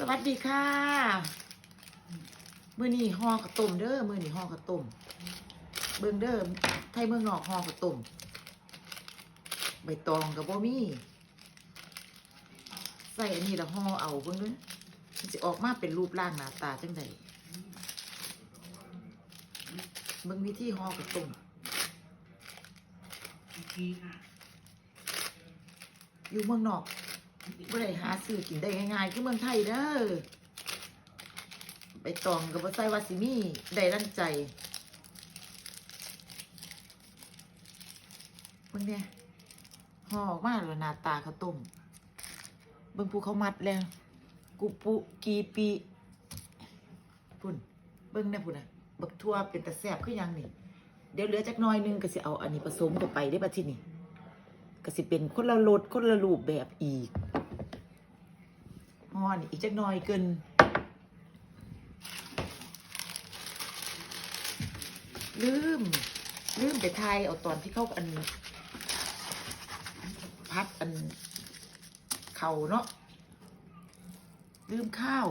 สวัสดีค่ะ มือนี่ห่อข้าวต้มเด้อมือนี่ห่อข้าวต้มเบิ่งเด้อไทยเมืองนอกห่อข้าวต้มใบตองกับบ่มีใส่อันนี้แล้วห่อเอาเบิ่งเด้อมันจะออกมาเป็นรูปร่างหน้าตาจังไดเบิ่งวิธีห่อข้าวต้มอยู่เมืองนอก บ่ได้หาซื้อกินได้ง่ายๆคือเมืองไทยเด้อใบตองกับบ่ใส่วาซิมีได้ดังใจเบิ่งเนี่ยห่อออกมาแล้วหน้าตาข้าวต้มเบิ่งผู้เขามัดแล้วกุปุกีปีพุ่นเบิ่งแน่พุ่นน่ะบักทั่วเป็นตะแซ่บคือหยังนี่เดี๋ยวเหลือจักหน้อยนึงก็สิเอาอันนี้ผสมเข้าไปได้บัดทีนี้ก็สิเป็นคนละรสคนละรูปแบบอีก ฮอนอีกจักหน่อยเกินลืม ลืมไปทายเอาตอนที่เขาอัน พัดอัน เข่าเนาะลืมข้าว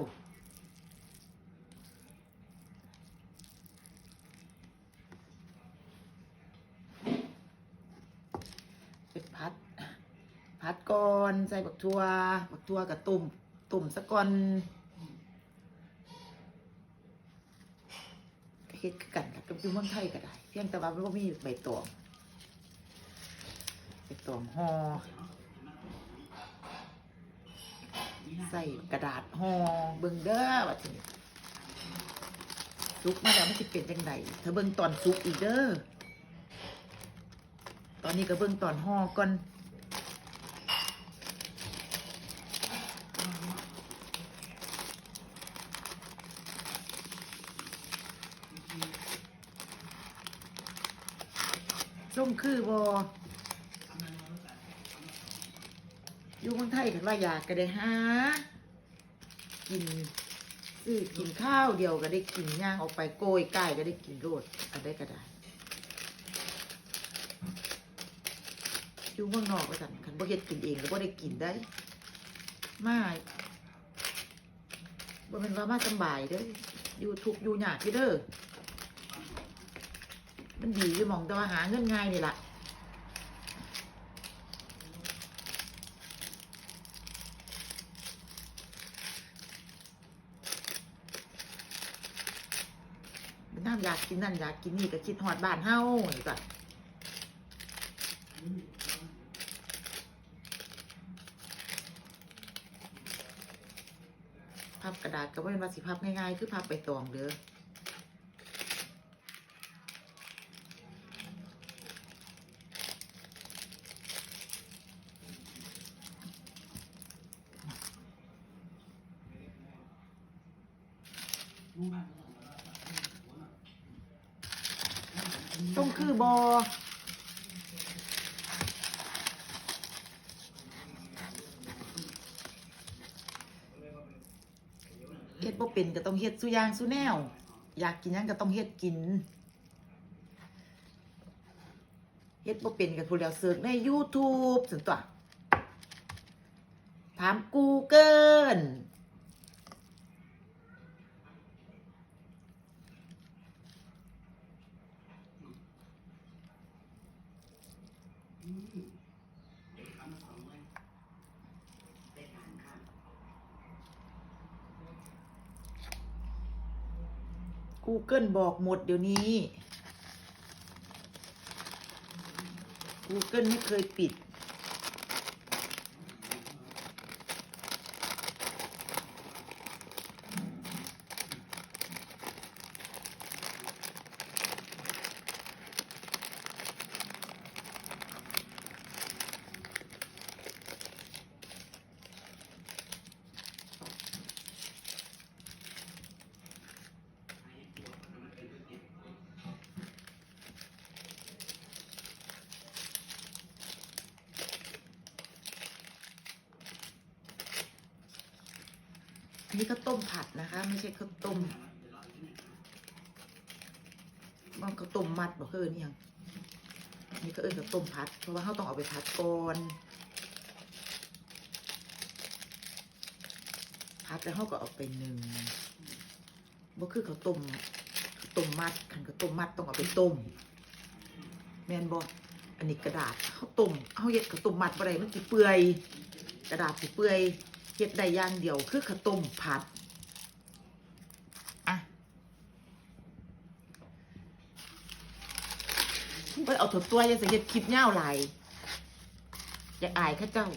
เป็นพัด พัดก่อน ใส่บักทัวบักทัวกับตุ่ม ตุ่มสะก่อนเฮ็ดกันกับอยู่เมืองไทยก็ได้ เพียงแต่ว่ามันก็มีใบตองใบตองห่อใส่กระดาษห่อเบิ่งเด้อว่าทีนี้ซุกมาแล้วมันสิเป็นจังไดถ้าเบิ่งตอนซุกอีกเด้อตอนนี้ก็เบิ่งตอนห่อก่อน ส้มคือบออยู่เมืองไทยกันว่าอยากก็ได้หากินซื้อกินข้าวเดียวก็ได้กินย่างออกไปโกยไก่ก็ได้กินโรดอะไรก็ได้อยู่เมืองนอกก็สั่นคันบ่เฮ็ดกินเองก็บ่ได้กินได้มาบ่เป็นว่ามาสำบายเด้ออยู่ทุกอยู่ยากอยู่เด้อ มันดีอยู่มองแต่ว่าหาเงินง่ายนี่ล่ะมันน้ำอยากกินนั่นอยากกินนี่ก็คิดฮอดบ้านเฮานี่ก็พับกระดาษก็บ่เป็นว่าสิพับง่ายๆ คือพับไปตองเด้อ ต้องคือบอเฮ็ดบ่เป็นก็ต้องเฮ็ดสุย่างสุแนว อยากกินหยังก็ต้องเฮ็ดกินเฮ็ดบ่เป็นก็ผู้เดียวเสิร์ชใน YouTube ซั่นตัวถาม Google Google บอกหมดเดี๋ยวนี้ Google ไม่เคยปิด อั นนี้ก็ต้มผัดนะคะ ไม่ใช่ข้าวต้มมันข้าวต้มมัดบอกเอิญยังอันนี่ก็เอิญข้าวต้มผัด เพราะว่าเขาต้องเอาไปผัดก่อนพัดแล้วเขาก็เอาไปนึ่งบ่คือข้าวต้มข้าต้มมัดคันข้าวต้มมัดต้องเอาไปต้ม แมนบ่อันนี้กระดาษข้าวต้มเอาเฮ็ดข้าวต้มมัดบ่ได้มันสิเปื่อย กระดาษสิเปื่อย เฮ็ดได้อย่างเดียวคือข้าวต้มผัดอะไปเอาถั่วตัวอย่าสิเฮ็ดคลิปเน่าไหลายอยากอายข้าเจ้า